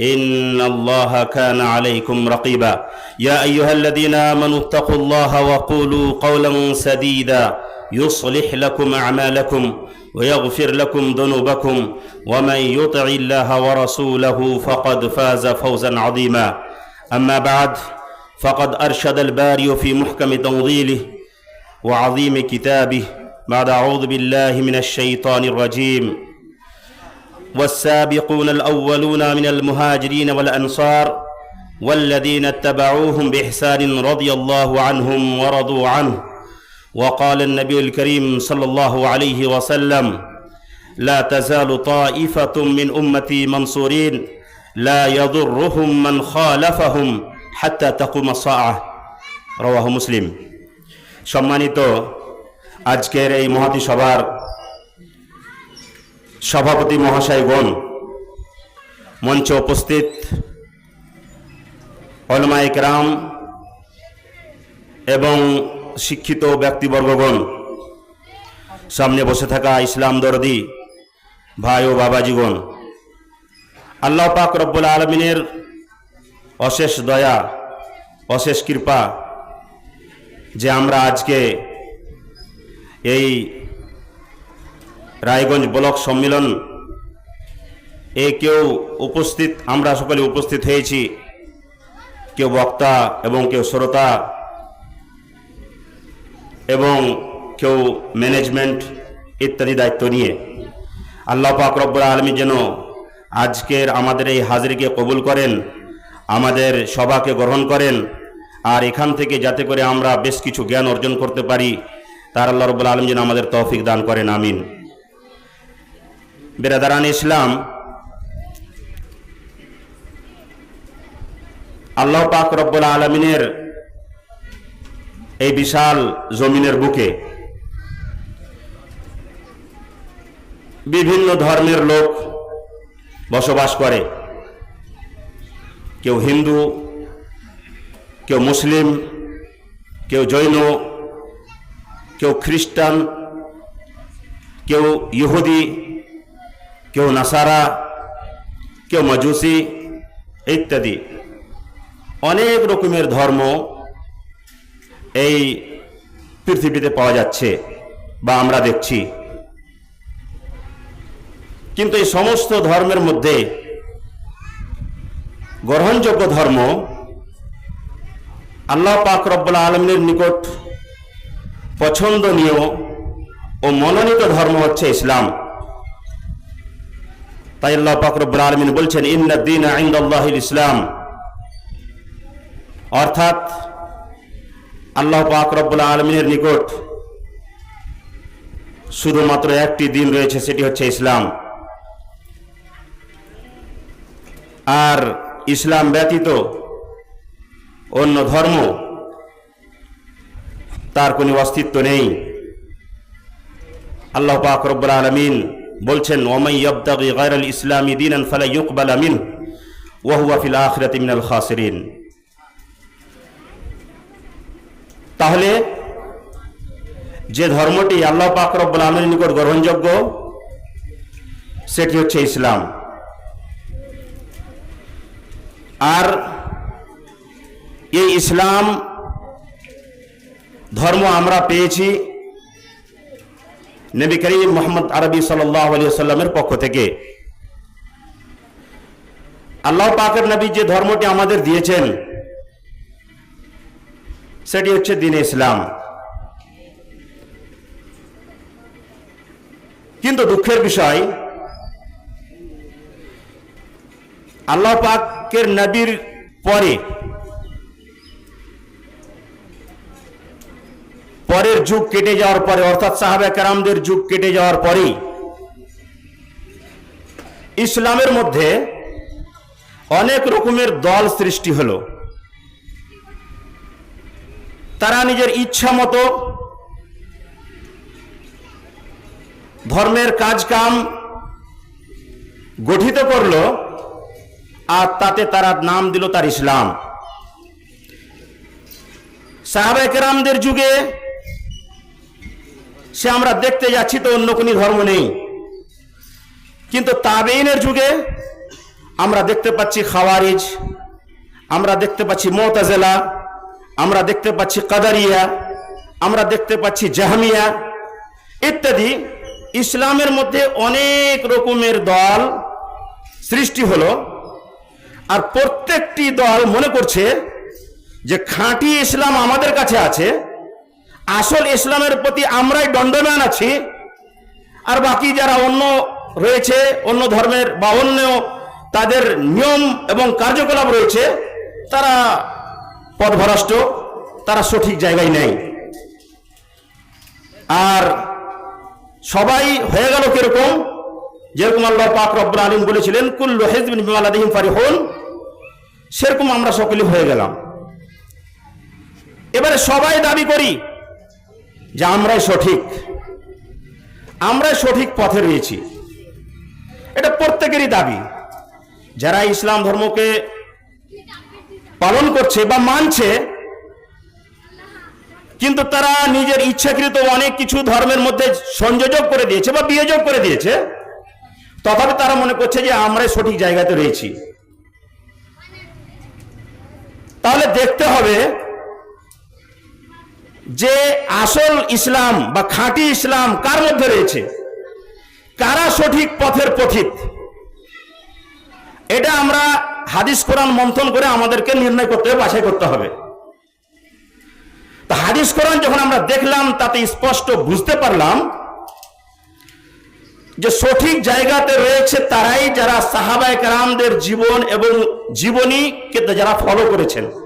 إن الله كان عليكم رقيبا. يا أيها الذين آمنوا اتقوا الله وقولوا قولا سديدا. يصلح لكم أعمالكم ويغفر لكم ذنوبكم. ومن يطع الله ورسوله فقد فاز فوزا عظيما. أما بعد فقد أرشد الباري في محكم تنظيله وعظيم كتابه. بعد أعوذ بالله من الشيطان الرجيم. والسابقون الاولون من المهاجرين والانصار والذين اتبعوهم باحسان رضي الله عنهم ورضوا عنه وقال النبي الكريم صلى الله عليه وسلم لا تزال طائفه من امتي منصورين لا يضرهم من خالفهم হাত্তা তাকুমা সাআ রওয়াহ মুসলিম সম্মানিত আজকের এই মহাতি সভার সভাপতি মহাশয়গণ, মঞ্চে উপস্থিত অলমা একরাম এবং শিক্ষিত ব্যক্তিবর্গগণ, সামনে বসে থাকা ইসলাম দরদি ভাই ও বাবাজীগণ, আল্লাহ পাক রব্বুল আলমিনের অশেষ দয়া, অশেষ কৃপা যে আমরা আজকে এই রায়গঞ্জ ব্লক সম্মেলন। এ কেউ উপস্থিত, আমরা সকলে উপস্থিত হয়েছি। কেউ বক্তা এবং কেউ শ্রোতা এবং কেউ ম্যানেজমেন্ট ইত্যাদি দায়িত্ব নিয়ে। আল্লাহ পাক রব্বুল আলমী যেন আজকের আমাদের এই হাজিরিকে কবুল করেন, আমাদের সভাকে গ্রহণ করেন, আর এখান থেকে যাতে করে আমরা বেশ কিছু জ্ঞান অর্জন করতে পারি, তার আল্লাহ রবুল্লা আলম যেন আমাদের তৌফিক দান করেন, আমিন। বেরাদারান ইসলাম, আল্লাহ পাক রব্বুল আলমিনের এই বিশাল জমিনের বুকে বিভিন্ন ধর্মের লোক বসবাস করে। কেউ হিন্দু, কেউ মুসলিম, কেউ জৈন, কেউ খ্রিস্টান, কেউ ইহুদি কেউ নাসারা, কেউ মজুসি, ইত্যাদি। অনেক রকমের ধর্ম এই পৃথিবীতে পাওয়া যাচ্ছে বা আমরা দেখছি। কিন্তু এই সমস্ত ধর্মের মধ্যে গ্রহণযোগ্য ধর্ম আল্লাহ পাক রব্বুল আলমের নিকট পছন্দনীয় ও মনোনীত ধর্ম হচ্ছে ইসলাম। তাই আল্লাহ পাক রব্বুল আলমিন বলছেন ইন্দিন আইন্দাল্লাহিল ইসলাম। অর্থাৎ আল্লাহ পাক রব্বুল আলমিনের নিকট শুধুমাত্র একটি দিন রয়েছে, সেটি হচ্ছে ইসলাম। আর ইসলাম ব্যতীত অন্য ধর্ম তার কোনো অস্তিত্ব নেই। আল্লাহ পাক রব্বুল আলমিন বলছেন ওমাই ইবতাগি গায়রাল ইসলামি দিনান ফালা ইউকবাল আমিন ওয়া হুয়া ফিল আখিরাতি মিনাল খাসিরিন। তাহলে যে ধর্মটি আল্লাহ পাক রব্বুল আলমীর নিকট গ্রহণযোগ্য, সেটি হচ্ছে ইসলাম। আর এই ইসলাম ধর্ম আমরা পেয়েছি নবী করিম মোহাম্মদ আরবি সাল্লামের পক্ষ থেকে। আল্লাহ পাকের নবী যে ধর্মটি আমাদের দিয়েছেন, সেটি হচ্ছে দিন ইসলাম। কিন্তু দুঃখের বিষয়, আল্লাহ পাকের নবীর পরে যুগ কেটে যাওয়ার পরে, অর্থাৎ সাহাবে কারামদের যুগ কেটে যাওয়ার পরেই ইসলামের মধ্যে অনেক রকমের দল সৃষ্টি হল। তারা নিজের ইচ্ছা মতো ধর্মের কাজ কাম গঠিত করল, আর তাতে তারা নাম দিল তার ইসলাম। সাহাবায়ে কেরামদের যুগে সে আমরা দেখতে যাচ্ছি তো অন্য কোনো ধর্ম নেই। কিন্তু তাবেইনের যুগে আমরা দেখতে পাচ্ছি খাওয়ারিজ, আমরা দেখতে পাচ্ছি মোতাজেলা, আমরা দেখতে পাচ্ছি কাদারিয়া, আমরা দেখতে পাচ্ছি জাহামিয়া ইত্যাদি। ইসলামের মধ্যে অনেক রকমের দল সৃষ্টি হলো আর প্রত্যেকটি দল মনে করছে যে খাঁটি ইসলাম আমাদের কাছে আছে আসল ইসলামের প্রতি আমরাই দণ্ডমান আছি। আর বাকি যারা অন্য রয়েছে, অন্য ধর্মের বা অন্য তাদের নিয়ম এবং কার্যকলাপ রয়েছে, তারা পথভ্রষ্ট, তারা সঠিক জায়গায় নেই। আর সবাই হয়ে গেল কীরকম? যেরকম আল্লাহ পাক রব্বুল আলিম বলেছিলেন, কুল্লু হেজবিন বিমালাদিহিম ফারিহুন। সেরকম আমরা সকলে হয়ে গেলাম। এবারে সবাই দাবি করি যে আমরাই সঠিক। আমরাই সঠিক পথে রয়েছি। এটা প্রত্যেকেরই দাবি। যারা ইসলাম ধর্মকে পালন করছে বা মানছে, কিন্তু তারা নিজের ইচ্ছাকৃত অনেক কিছু ধর্মের মধ্যে সংযোজক করে দিয়েছে বা বিয়োজক করে দিয়েছে, তথাপি তারা মনে করছে যে আমরাই সঠিক জায়গাতে রয়েছি। তাহলে দেখতে হবে যে আসল ইসলাম বা খাঁটি ইসলাম কার মধ্যে রয়েছে? কারা সঠিক পথের পথিত এটা আমরা হাদিস কোরআন মন্থন করে আমাদেরকে নির্ণয় করতে হবে, বাছাই করতে হবে। তা হাদিস কোরআন যখন আমরা দেখলাম, তাতে স্পষ্ট বুঝতে পারলাম যে সঠিক জায়গাতে রয়েছে তারাই যারা সাহাবায় কারামদের জীবন এবং জীবনীকে যারা ফলো করেছেন।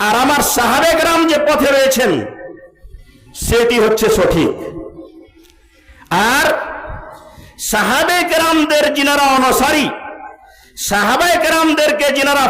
আর আমার সাহাবে গ্রাম যে পথে রয়েছেন, সেটি হচ্ছে সঠিক। আর সাহাবে গ্রামদের যিনারা অনসারী, সাহাবে গ্রামদেরকে যিনারা